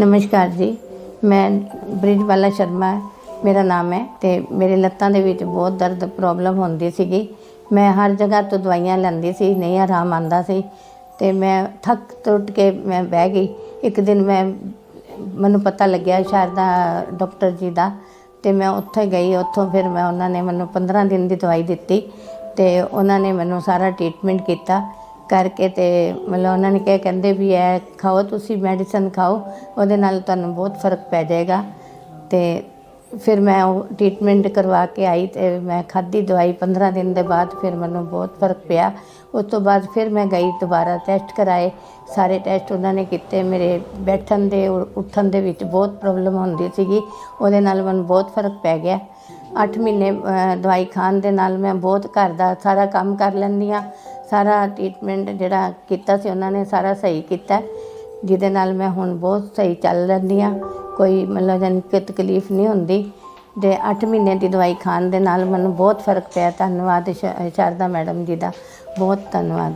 ਨਮਸਕਾਰ ਜੀ। ਮੈਂ ਬ੍ਰਿਜਵਾਲਾ ਸ਼ਰਮਾ, ਮੇਰਾ ਨਾਮ ਹੈ ਤੇ ਮੇਰੇ ਲੱਤਾਂ ਦੇ ਵਿੱਚ ਬਹੁਤ ਦਰਦ ਪ੍ਰੋਬਲਮ ਹੁੰਦੀ ਸੀਗੀ। ਮੈਂ ਹਰ ਜਗ੍ਹਾ ਤੋਂ ਦਵਾਈਆਂ ਲੈਂਦੀ ਸੀ, ਨਹੀਂ ਆਰਾਮ ਆਂਦਾ ਸੀ। ਤੇ ਮੈਂ ਥੱਕ ਟੁੱਟ ਕੇ ਮੈਂ ਬਹਿ ਗਈ। ਇੱਕ ਦਿਨ ਮੈਂ, ਮੈਨੂੰ ਪਤਾ ਲੱਗਿਆ ਸ਼ਾਰਦਾ ਡਾਕਟਰ ਜੀ ਦਾ ਤੇ ਮੈਂ ਉੱਥੇ ਗਈ, ਉੱਥੋਂ ਫਿਰ ਮੈਂ ਉਹਨਾਂ ਨੇ ਮੈਨੂੰ 15 ਦਿਨ ਦੀ ਦਵਾਈ ਦਿੱਤੀ ਤੇ ਉਹਨਾਂ ਨੇ ਮੈਨੂੰ ਸਾਰਾ ਟ੍ਰੀਟਮੈਂਟ ਕੀਤਾ। ਕਰਕੇ ਤੇ ਮਤਲਬ ਉਹਨਾਂ ਨੇ ਕਿਹਾ, ਕਹਿੰਦੇ ਵੀ ਇਹ ਖਾਓ, ਤੁਸੀਂ ਮੈਡੀਸਨ ਖਾਓ, ਉਹਦੇ ਨਾਲ ਤੁਹਾਨੂੰ ਬਹੁਤ ਫ਼ਰਕ ਪੈ ਜਾਏਗਾ। ਤੇ ਫਿਰ ਮੈਂ ਉਹ ਟ੍ਰੀਟਮੈਂਟ ਕਰਵਾ ਕੇ ਆਈ ਤੇ ਮੈਂ ਖਾਧੀ ਦਵਾਈ 15 ਦਿਨ ਦੇ ਬਾਅਦ ਫਿਰ ਮੈਨੂੰ ਬਹੁਤ ਫ਼ਰਕ ਪਿਆ। ਉਸ ਤੋਂ ਬਾਅਦ ਫਿਰ ਮੈਂ ਗਈ ਦੁਬਾਰਾ ਟੈਸਟ ਕਰਾਏ। ਸਾਰੇ ਟੈਸਟ ਉਹਨਾਂ ਨੇ ਕੀਤੇ, ਮੇਰੇ ਬੈਠਣ ਦੇ, ਉ- ਉੱਠਣ ਦੇ ਵਿੱਚ ਬਹੁਤ ਪ੍ਰੋਬਲਮ ਹੁੰਦੀ ਸੀਗੀ। ਉਹਦੇ ਨਾਲ ਮੈਨੂੰ ਬਹੁਤ ਫ਼ਰਕ ਪੈ ਗਿਆ। 8 ਮਹੀਨੇ ਦਵਾਈ ਖਾਣ ਦੇ ਨਾਲ ਮੈਂ ਬਹੁਤ ਘਰ ਦਾ ਸਾਰਾ ਕੰਮ ਕਰ ਲੈਂਦੀ ਹਾਂ। ਸਾਰਾ ਟ੍ਰੀਟਮੈਂਟ ਜਿਹੜਾ ਕੀਤਾ ਸੀ ਉਹਨਾਂ ਨੇ ਸਾਰਾ ਸਹੀ ਕੀਤਾ। ਜਿਹਦੇ ਨਾਲ ਮੈਂ ਹੁਣ ਬਹੁਤ ਸਹੀ ਚੱਲ ਲੈਂਦੀ ਹਾਂ। ਕੋਈ ਮਤਲਬ ਜਾਣੀ ਕਿ ਤਕਲੀਫ ਨਹੀਂ ਹੁੰਦੀ। ਤੇ 8 ਮਹੀਨੇ ਦੀ ਦਵਾਈ ਖਾਣ ਦੇ ਨਾਲ ਮੈਨੂੰ ਬਹੁਤ ਫ਼ਰਕ ਪਿਆ। ਧੰਨਵਾਦ ਸ਼- ਸ਼ਾਰਦਾ ਮੈਡਮ ਜੀ ਦਾ। ਬਹੁਤ ਧੰਨਵਾਦ।